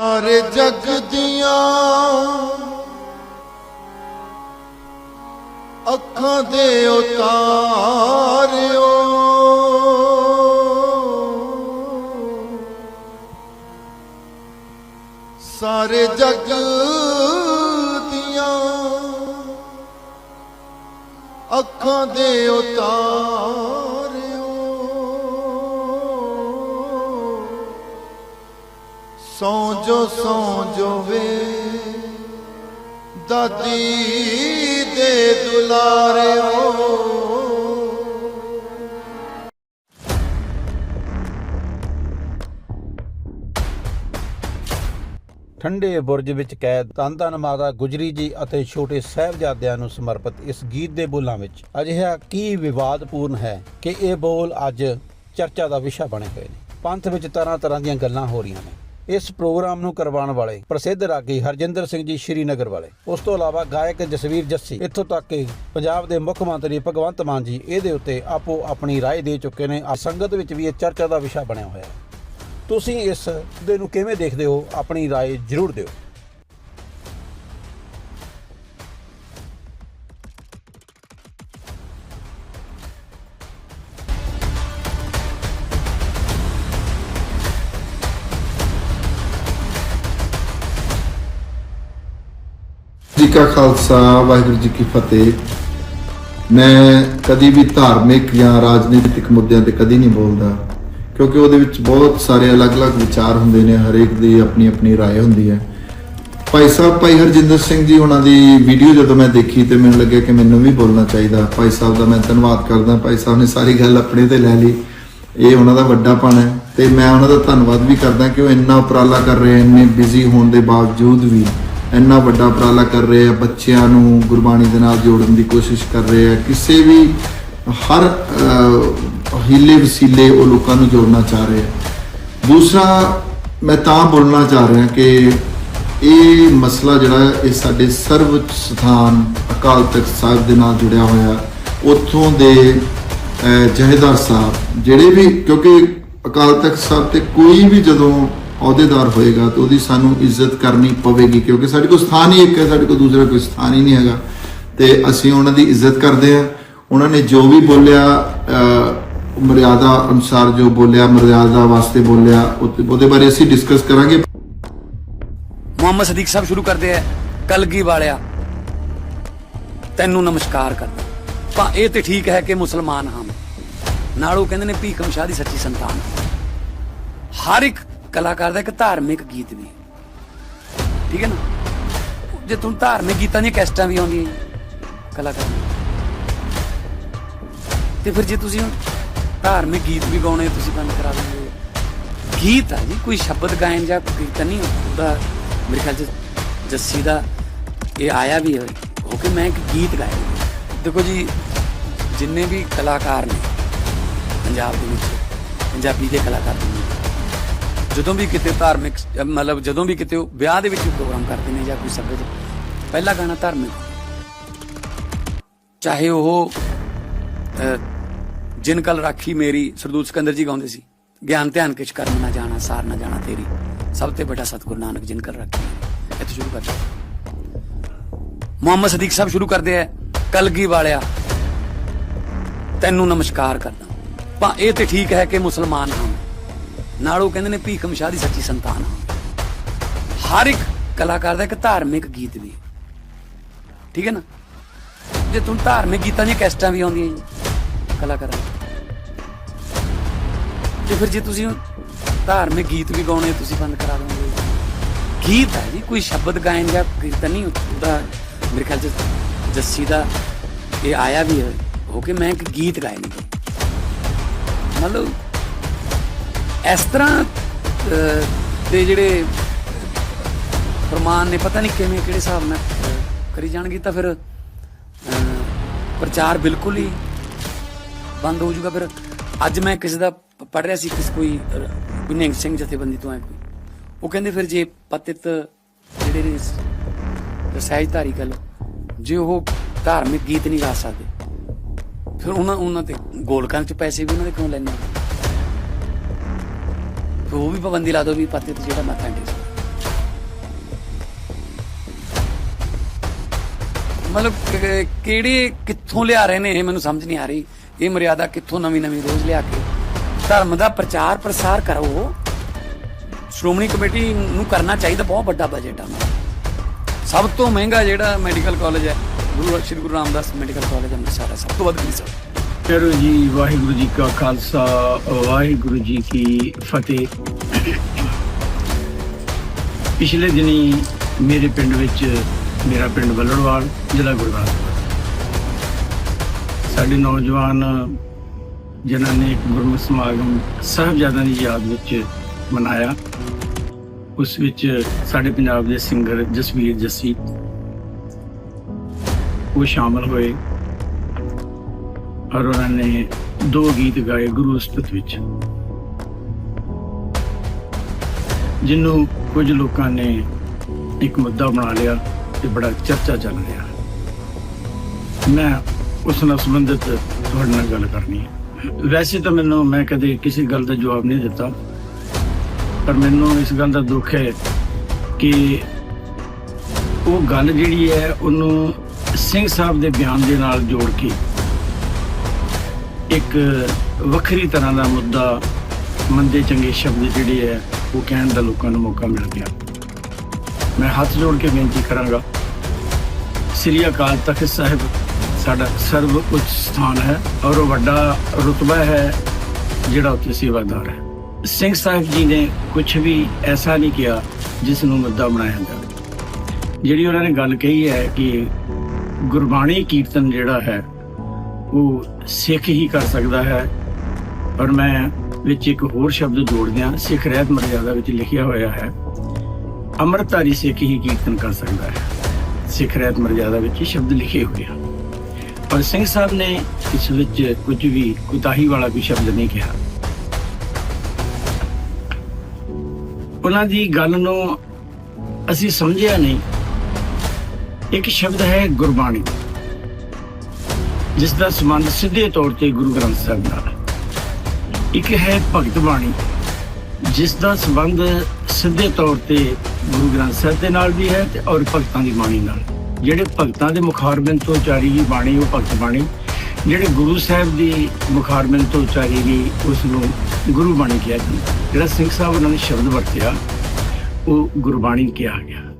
ਸਾਰੇ ਜਗ ਦੀਆਂ ਅੱਖਾਂ ਦੇ ਉਤਾਰਿਓ। ਸਾਰੇ ਜਗ ਦੀਆਂ ਅੱਖਾਂ ਦੇ ਉਤਾਰਿਓ। ਸੌ ਜੋ ਸੌ ਜੋ ਵੇ। ਦਾਦੀ ਦੇ ਦੁਲਾਰਿਓ। ਠੰਡੇ ਬੁਰਜ ਵਿੱਚ ਕੈਦ ਧੰਨ ਧੰਨ ਮਾਤਾ ਗੁਜਰੀ ਜੀ ਅਤੇ ਛੋਟੇ ਸਾਹਿਬਜ਼ਾਦਿਆਂ ਨੂੰ ਸਮਰਪਿਤ ਇਸ ਗੀਤ ਦੇ ਬੋਲਾਂ ਵਿੱਚ ਅਜਿਹਾ ਕੀ ਵਿਵਾਦਪੂਰਨ ਹੈ ਕਿ ਇਹ ਬੋਲ ਅੱਜ ਚਰਚਾ ਦਾ ਵਿਸ਼ਾ ਬਣੇ ਹੋਏ ਨੇ। ਪੰਥ ਵਿੱਚ ਤਰ੍ਹਾਂ ਤਰ੍ਹਾਂ ਦੀਆਂ ਗੱਲਾਂ ਹੋ ਰਹੀਆਂ ਨੇ। ਇਸ ਪ੍ਰੋਗਰਾਮ ਨੂੰ ਕਰਵਾਉਣ ਵਾਲੇ ਪ੍ਰਸਿੱਧ ਰਾਗੀ ਹਰਜਿੰਦਰ ਸਿੰਘ ਜੀ ਸ਼੍ਰੀਨਗਰ ਵਾਲੇ ਉਸ ਤੋਂ ਇਲਾਵਾ ਗਾਇਕ ਜਸਵੀਰ ਜੱਸੀ ਇੱਥੋਂ ਤੱਕ ਕਿ ਪੰਜਾਬ ਦੇ ਮੁੱਖ ਮੰਤਰੀ ਭਗਵੰਤ ਮਾਨ ਜੀ ਇਹਦੇ ਉੱਤੇ ਆਪੋ ਆਪਣੀ رائے ਦੇ ਚੁੱਕੇ ਨੇ ਆ ਸੰਗਤ ਵਿੱਚ ਵੀ ਇਹ ਚਰਚਾ ਦਾ ਵਿਸ਼ਾ ਬਣਿਆ ਹੋਇਆ ਹੈ ਤੁਸੀਂ ਇਸ ਦੇ ਨੂੰ ਕਿਵੇਂ ਦੇਖਦੇ ਹੋ ਆਪਣੀ رائے ਜ਼ਰੂਰ ਦਿਓ ਕਾ ਖਾਲਸਾ ਵਾਹਿਗੁਰੂ ਜੀ ਕੀ ਫਤਿਹ ਮੈਂ ਕਦੀ ਵੀ ਧਾਰਮਿਕ ਜਾਂ ਰਾਜਨੀਤਿਕ ਮੁੱਦਿਆਂ ਤੇ ਕਦੀ ਨਹੀਂ ਬੋਲਦਾ ਕਿਉਂਕਿ ਉਹਦੇ ਵਿੱਚ ਬਹੁਤ ਸਾਰੇ ਅਲੱਗ-ਅਲੱਗ ਵਿਚਾਰ ਹੁੰਦੇ ਨੇ ਹਰੇਕ ਦੀ ਆਪਣੀ ਆਪਣੀ رائے ਹੁੰਦੀ ਹੈ ਭਾਈ ਸਾਹਿਬ ਭਾਈ ਹਰਜਿੰਦਰ ਸਿੰਘ ਜੀ ਉਹਨਾਂ ਦੀ ਵੀਡੀਓ ਜਦੋਂ ਮੈਂ ਦੇਖੀ ਤੇ ਮੈਨੂੰ ਲੱਗਿਆ ਕਿ ਮੈਨੂੰ ਵੀ ਬੋਲਣਾ ਚਾਹੀਦਾ ਭਾਈ ਸਾਹਿਬ ਦਾ ਮੈਂ ਧੰਨਵਾਦ ਕਰਦਾ ਭਾਈ ਸਾਹਿਬ ਨੇ ਸਾਰੀ ਗੱਲ ਆਪਣੇ ਤੇ ਲੈ ਲਈ ਇਹ ਉਹਨਾਂ ਦਾ ਵੱਡਾਪਣ ਹੈ ਤੇ ਮੈਂ ਉਹਨਾਂ ਦਾ ਧੰਨਵਾਦ ਵੀ ਕਰਦਾ ਕਿ ਉਹ ਇੰਨਾ ਉਪਰਾਲਾ ਕਰ ਰਹੇ ਇੰਨੇ ਬਿਜ਼ੀ ਹੋਣ ਦੇ ਬਾਵਜੂਦ ਵੀ ਇੰਨਾ ਵੱਡਾ ਉਪਰਾਲਾ ਕਰ ਰਹੇ ਆ ਬੱਚਿਆਂ ਨੂੰ ਗੁਰਬਾਣੀ ਦੇ ਨਾਲ ਜੋੜਨ ਦੀ ਕੋਸ਼ਿਸ਼ ਕਰ ਰਹੇ ਆ ਕਿਸੇ ਵੀ ਹਰ ਹੀਲੇ ਵਸੀਲੇ ਉਹ ਲੋਕਾਂ ਨੂੰ ਜੋੜਨਾ ਚਾਹ ਰਹੇ ਆ। ਦੂਸਰਾ ਮੈਂ ਤਾਂ ਬੋਲਣਾ ਚਾਹ ਰਿਹਾ ਕਿ ਇਹ ਮਸਲਾ ਜਿਹੜਾ ਇਹ ਸਾਡੇ ਸਰਵ ਸਥਾਨ ਅਕਾਲ ਤਖਤ ਸਾਹਿਬ ਦੇ ਨਾਲ ਜੁੜਿਆ ਹੋਇਆ ਉੱਥੋਂ ਦੇ ਅਹ, ਜਹੇਦਾਰ ਸਾਹਿਬ ਜਿਹੜੇ ਵੀ ਕਿਉਂਕਿ ਅਕਾਲ ਤਖਤ ਸਾਹਿਬ ਤੇ ਕੋਈ ਵੀ ਜਦੋਂ ਅਹੁਦੇਦਾਰ ਹੋਏਗਾ ਤਾਂ ਉਹਦੀ ਸਾਨੂੰ ਇੱਜ਼ਤ ਕਰਨੀ ਪਵੇਗੀ, ਕਿਉਂਕਿ ਸਾਡੇ ਕੋਲ ਸਥਾਨ ਹੀ ਇੱਕ ਹੈ, ਸਾਡੇ ਕੋਲ ਦੂਸਰਾ ਕੋਈ ਸਥਾਨ ਹੀ ਨਹੀਂ ਹੈਗਾ। ਤੇ ਅਸੀਂ ਉਹਨਾਂ ਦੀ ਇੱਜ਼ਤ ਕਰਦੇ ਹਾਂ। ਉਹਨਾਂ ਨੇ ਜੋ ਵੀ ਬੋਲਿਆ ਮਰਿਆਦਾ ਅਨੁਸਾਰ ਜੋ ਬੋਲਿਆ, ਮਰਿਆਦਾ ਵਾਸਤੇ ਬੋਲਿਆ ਉਹਦੇ ਬਾਰੇ ਅਸੀਂ ਡਿਸਕਸ ਕਰਾਂਗੇ। ਮੁਹੰਮਦ ਸਦੀਕ ਸਾਹਿਬ ਸ਼ੁਰੂ ਕਰਦੇ ਆ, ਕਲਗੀ ਵਾਲਿਆ। ਤੈਨੂੰ ਨਮਸਕਾਰ ਕਰਦਾ। ਤਾਂ ਇਹ ਤੇ ਠੀਕ ਹੈ ਕਿ ਮੁਸਲਮਾਨ ਹਾਂ ਨਾਲ ਉਹ ਕਹਿੰਦੇ ਨੇ ਭੀਖਮ ਸ਼ਾਹ ਦੀ ਸੱਚੀ ਸੰਤਾਨ। ਹਰ ਇੱਕ ਕਲਾਕਾਰ ਦਾ ਇੱਕ ਧਾਰਮਿਕ ਗੀਤ ਵੀ। ਠੀਕ ਹੈ ਨਾ? ਜੇ ਤੁਹਾਨੂੰ ਧਾਰਮਿਕ ਗੀਤਾਂ ਦੀਆਂ ਕੈਸਟਾਂ ਵੀ ਆਉਂਦੀਆਂ ਜੀ, ਕਲਾਕਾਰ ਤੇ ਫਿਰ ਜੇ ਤੁਸੀਂ ਧਾਰਮਿਕ ਗੀਤ ਵੀ ਗਾਉਣੇ ਤੁਸੀਂ ਬੰਦ ਕਰਾ ਦਿੰਦੇ ਗੀਤ ਹੈ ਜੀ ਕੋਈ ਸ਼ਬਦ ਗਾਇਨ ਜਾਂ ਗੀਤ ਕੀਰਤਨ ਨਹੀਂ ਉਹਦਾ ਮੇਰੇ ਖਿਆਲ ਚ ਜੱਸੀ ਦਾ ਇਹ ਆਇਆ ਵੀ ਹੈ ਹੋ ਕਿ ਮੈਂ ਇੱਕ ਗੀਤ ਗਾਇਆ। ਦੇਖੋ ਜੀ ਜਿੰਨੇ ਵੀ ਕਲਾਕਾਰ ਨੇ ਪੰਜਾਬ ਦੇ ਵਿੱਚ ਪੰਜਾਬੀ ਦੇ ਕਲਾਕਾਰ ਨੇ ਜਦੋਂ ਵੀ ਕਿਤੇ ਧਾਰਮਿਕ ਮਤਲਬ ਜਦੋਂ ਵੀ ਕਿਤੇ ਉਹ ਵਿਆਹ ਦੇ ਵਿੱਚ ਪ੍ਰੋਗਰਾਮ ਕਰਦੇ ਨੇ ਜਾਂ ਕੋਈ ਸਭੇ ਦੇ ਪਹਿਲਾ ਗਾਣਾ ਧਾਰਮਿਕ। ਚਾਹੇ ਉਹ ਅਹ, ਜਿਨ ਕਲ ਰਾਖੀ ਮੇਰੀ ਸਰਦੂਲ ਸਿਕੰਦਰ ਜੀ ਗਾਉਂਦੇ ਸੀ। ਗਿਆਨ ਧਿਆਨ ਕਿਛ ਕਰਮ ਨਾ ਜਾਣਾ ਸਾਰ ਨਾ ਜਾਣਾ ਤੇਰੀ। ਸਭ ਤੋਂ ਵੱਡਾ ਸਤਿਗੁਰੂ ਨਾਨਕ ਜਿਨ ਕਲ ਰਾਖੀ ਇੱਥੇ ਸ਼ੁਰੂ ਕਰਦੇ ਮੁਹੰਮਦ ਸਦੀਕ ਸਾਹਿਬ ਸ਼ੁਰੂ ਕਰਦੇ ਆ ਕਲਗੀ ਵਾਲਿਆ ਤੈਨੂੰ ਨਮਸਕਾਰ ਕਰਦਾ। ਤਾਂ ਇਹ ਤੇ ਠੀਕ ਹੈ ਕਿ ਮੁਸਲਮਾਨ ਹਾਂ ਨਾਲ ਉਹ ਕਹਿੰਦੇ ਨੇ ਭੀਖਮ ਸ਼ਾਹ ਦੀ ਸੱਚੀ ਸੰਤਾਨ ਹਰ ਇੱਕ ਕਲਾਕਾਰ ਦਾ ਇੱਕ ਧਾਰਮਿਕ ਗੀਤ ਵੀ। ਠੀਕ ਹੈ ਨਾ? ਜੇ ਤੁਹਾਨੂੰ ਧਾਰਮਿਕ ਗੀਤਾਂ ਦੀਆਂ ਕੈਸਟਾਂ ਵੀ ਆਉਂਦੀਆਂ ਜੀ, ਕਲਾਕਾਰਾਂ ਤੇ ਫਿਰ ਜੇ ਤੁਸੀਂ ਧਾਰਮਿਕ ਗੀਤ ਵੀ ਗਾਉਣੇ ਤੁਸੀਂ ਬੰਦ ਕਰਾ ਦੋਗੇ ਗੀਤ ਹੈ ਜੀ, ਕੋਈ ਸ਼ਬਦ ਗਾਇਨ ਜਾਂ ਕੀਰਤਨ ਨਹੀਂ, ਉਹਦਾ ਮੇਰੇ ਖਿਆਲ ਚ ਜੱਸੀ ਦਾ ਇਹ ਆਇਆ ਵੀ ਹੈ ਹੋ ਕੇ ਮੈਂ ਇੱਕ ਗੀਤ ਗਾਇਆ ਨਹੀਂ। ਮਤਲਬ ਇਸ ਤਰ੍ਹਾਂ ਦੇ ਜਿਹੜੇ ਫਰਮਾਨ ਨੇ ਪਤਾ ਨਹੀਂ ਕਿਵੇਂ ਕਿਹੜੇ ਹਿਸਾਬ ਨਾਲ ਕਰੀ ਜਾਣਗੇ ਤਾਂ ਫਿਰ ਪ੍ਰਚਾਰ ਬਿਲਕੁਲ ਹੀ ਬੰਦ ਹੋ ਜਾਊਗਾ। ਫਿਰ ਅੱਜ ਮੈਂ ਕਿਸੇ ਦਾ ਪੜ ਰਿਹਾ ਸੀ ਕਿਸ ਕੋਈ ਅਹ, ਸਿੰਘ ਜਥੇਬੰਦੀ ਤੋਂ ਆਇਆ ਕੋਈ। ਉਹ ਕਹਿੰਦੇ ਫਿਰ ਜੇ ਪਤਿਤ ਜਿਹੜੇ ਨੇ ਸ- ਸਹਿਜਧਾਰੀ ਗੱਲ ਜੇ ਉਹ ਧਾਰਮਿਕ ਗੀਤ ਨਹੀਂ ਗਾ ਸਕਦੇ ਫਿਰ ਉਹਨਾਂ ਉਹਨਾਂ ਤੇ ਗੋਲਕਾਂ ਚ ਪੈਸੇ ਵੀ ਉਹਨਾਂ ਦੇ ਕਿਉਂ ਲੈਣੇ ਉਹ ਵੀ ਪਾਬੰਦੀ ਲਾ ला ਵੀ भी पाते तो जेड़ा मत ਮਤਲਬ ਕਿਹੜੀ, ਕਿੱਥੋਂ ਲਿਆ ਰਹੇ ਨੇ ਇਹ ਮੈਨੂੰ ਸਮਝ ਨਹੀਂ ਆ ਰਹੀ। ਇਹ ਮਰਿਆਦਾ ਕਿੱਥੋਂ ਨਵੀਂ ਨਵੀਂ ਰੋਜ਼ ਲਿਆ ਕੇ ਧਰਮ ਦਾ ਪ੍ਰਚਾਰ ਪ੍ਰਸਾਰ ਕਰੋ। ਸ਼੍ਰੋਮਣੀ ਕਮੇਟੀ ਨੂੰ ਕਰਨਾ ਚਾਹੀਦਾ ਬਹੁਤ ਵੱਡਾ ਬਜਟ ਆ। ਸਭ ਤੋਂ ਮਹਿੰਗਾ ਜਿਹੜਾ ਮੈਡੀਕਲ ਕਾਲਜ ਹੈ, ਗੁਰੂ, ਸ਼੍ਰੀ ਗੁਰੂ ਰਾਮਦਾਸ ਮੈਡੀਕਲ ਕਾਲਜ ਅੰਮ੍ਰਿਤਸਰ ਹੈ, ਸਭ ਤੋਂ ਵੱਧ ਫੀਸ ਚਲੋ ਜੀ, ਵਾਹਿਗੁਰੂ ਜੀ ਕਾ ਖਾਲਸਾ, ਵਾਹਿਗੁਰੂ ਜੀ ਕੀ ਫਤਿਹ। ਪਿਛਲੇ ਦਿਨੀ ਮੇਰੇ ਪਿੰਡ ਵਿੱਚ, ਮੇਰਾ ਪਿੰਡ ਵੱਲੜਵਾਲ, ਜ਼ਿਲ੍ਹਾ ਗੁਰਦਾਸਪੁਰ ਸਾਡੇ ਨੌਜਵਾਨ ਜਿਨ੍ਹਾਂ ਨੇ ਇੱਕ ਗੁਰਮਤਿ ਸਮਾਗਮ ਸਾਹਿਬਜ਼ਾਦਿਆਂ ਦੀ ਯਾਦ ਵਿੱਚ ਮਨਾਇਆ, ਉਸ ਵਿੱਚ ਸਾਡੇ ਪੰਜਾਬ ਦੇ ਸਿੰਗਰ ਜਸਵੀਰ ਜੱਸੀ, ਉਹ ਸ਼ਾਮਲ ਹੋਏ। ਔਰ ਉਹਨਾਂ ਨੇ ਦੋ ਗੀਤ ਗਾਏ ਗੁਰੂ ਉਸਤਤ ਵਿੱਚ। ਜਿਹਨੂੰ ਕੁਝ ਲੋਕਾਂ ਨੇ ਇੱਕ ਮੁੱਦਾ ਬਣਾ ਲਿਆ ਤੇ ਬੜਾ ਚਰਚਾ ਚੱਲ ਰਿਹਾ। ਮੈਂ ਉਸ ਨਾਲ ਸੰਬੰਧਿਤ ਤੁਹਾਡੇ ਨਾਲ ਗੱਲ ਕਰਨੀ ਹੈ। ਵੈਸੇ ਤਾਂ ਮੈਨੂੰ, ਮੈਂ ਕਦੇ ਕਿਸੇ ਗੱਲ ਦਾ ਜਵਾਬ ਨਹੀਂ ਦਿੱਤਾ। ਪਰ ਮੈਨੂੰ ਇਸ ਗੱਲ ਦਾ ਦੁੱਖ ਹੈ ਕਿ ਉਹ ਗੱਲ ਜਿਹੜੀ ਹੈ, ਉਹਨੂੰ ਸਿੰਘ ਸਾਹਿਬ ਦੇ ਬਿਆਨ ਦੇ ਨਾਲ ਜੋੜ ਕੇ ਇੱਕ ਵੱਖਰੀ ਤਰ੍ਹਾਂ ਦਾ ਮੁੱਦਾ ਮੰਦੇ ਚੰਗੇ ਸ਼ਬਦ ਜਿਹੜੇ ਹੈ ਉਹ ਕਹਿਣ ਦਾ ਲੋਕਾਂ ਨੂੰ ਮੌਕਾ ਮਿਲ ਗਿਆ। ਮੈਂ ਹੱਥ ਜੋੜ ਕੇ ਬੇਨਤੀ ਕਰਾਂਗਾ, ਸ੍ਰੀ ਅਕਾਲ ਤਖਤ ਸਾਹਿਬ ਸਾਡਾ ਸਰਵ ਉੱਚ ਸਥਾਨ ਹੈ ਔਰ ਉਹ ਵੱਡਾ ਰੁਤਬਾ ਹੈ ਜਿਹੜਾ ਉੱਥੇ ਸੇਵਾਦਾਰ ਹੈ। ਸਿੰਘ ਸਾਹਿਬ ਜੀ ਨੇ ਕੁਝ ਵੀ ਐਸਾ ਨਹੀਂ ਕਿਹਾ ਜਿਸ ਨੂੰ ਮੁੱਦਾ ਬਣਾਇਆ ਜਾਵੇ। ਜਿਹੜੀ ਉਹਨਾਂ ਨੇ ਗੱਲ ਕਹੀ ਹੈ ਕਿ ਗੁਰਬਾਣੀ ਕੀਰਤਨ ਜਿਹੜਾ ਹੈ ਉਹ ਸਿੱਖ ਹੀ ਕਰ ਸਕਦਾ ਹੈ। ਪਰ ਮੈਂ ਵਿੱਚ ਇੱਕ ਹੋਰ ਸ਼ਬਦ ਜੋੜਦਿਆਂ ਸਿੱਖ ਰਹਿਤ ਮਰਜ਼ਾਦਾ ਵਿੱਚ ਲਿਖਿਆ ਹੋਇਆ ਹੈ। ਅੰਮ੍ਰਿਤਧਾਰੀ ਸਿੱਖ ਹੀ ਕੀਰਤਨ ਕਰ ਸਕਦਾ ਹੈ। ਸਿੱਖ ਰਹਿਤ ਮਰਜ਼ਾਦਾ ਵਿੱਚ ਸ਼ਬਦ ਲਿਖੇ ਹੋਏ ਹਨ। ਪਰ ਸਿੰਘ ਸਾਹਿਬ ਨੇ ਇਸ ਵਿੱਚ ਕੁਝ ਵੀ ਕੁਤਾਹੀ ਵਾਲਾ ਕੋਈ ਸ਼ਬਦ ਨਹੀਂ ਕਿਹਾ। ਉਹਨਾਂ ਦੀ ਗੱਲ ਨੂੰ ਅਸੀਂ ਸਮਝਿਆ ਨਹੀਂ। ਇੱਕ ਸ਼ਬਦ ਹੈ ਗੁਰਬਾਣੀ। ਜਿਸ ਦਾ ਸੰਬੰਧ ਸਿੱਧੇ ਤੌਰ ਤੇ ਗੁਰੂ ਗ੍ਰੰਥ ਸਾਹਿਬ ਨਾਲ ਇੱਕ ਹੈ ਭਗਤ ਬਾਣੀ, ਜਿਸ ਦਾ ਸੰਬੰਧ ਸਿੱਧੇ ਤੌਰ ਤੇ ਗੁਰੂ ਗ੍ਰੰਥ ਸਾਹਿਬ ਦੇ ਨਾਲ ਵੀ ਹੈ ਤੇ ਔਰ ਭਗਤਾਂ ਦੀ ਬਾਣੀ ਨਾਲ। ਜਿਹੜੇ ਭਗਤਾਂ ਦੇ ਮੁਖਾਰਬਿੰਦ ਤੋਂ ਉਚਾਰੀ ਗਈ ਬਾਣੀ, ਉਹ ਭਗਤ ਬਾਣੀ। ਜਿਹੜੇ ਗੁਰੂ ਸਾਹਿਬ ਦੀ ਮੁਖਾਰਬਿੰਦ ਤੋਂ ਉਚਾਰੀ ਗਈ ਉਸ ਨੂੰ ਗੁਰੂ ਬਾਣੀ ਕਿਹਾ ਜਾਂਦਾ। ਜਿਹੜਾ ਸਿੰਘ ਸਾਹਿਬ ਉਹਨਾਂ ਨੇ ਸ਼ਬਦ ਵਰਤਿਆ, ਉਹ ਗੁਰਬਾਣੀ ਕਿਹਾ ਗਿਆ।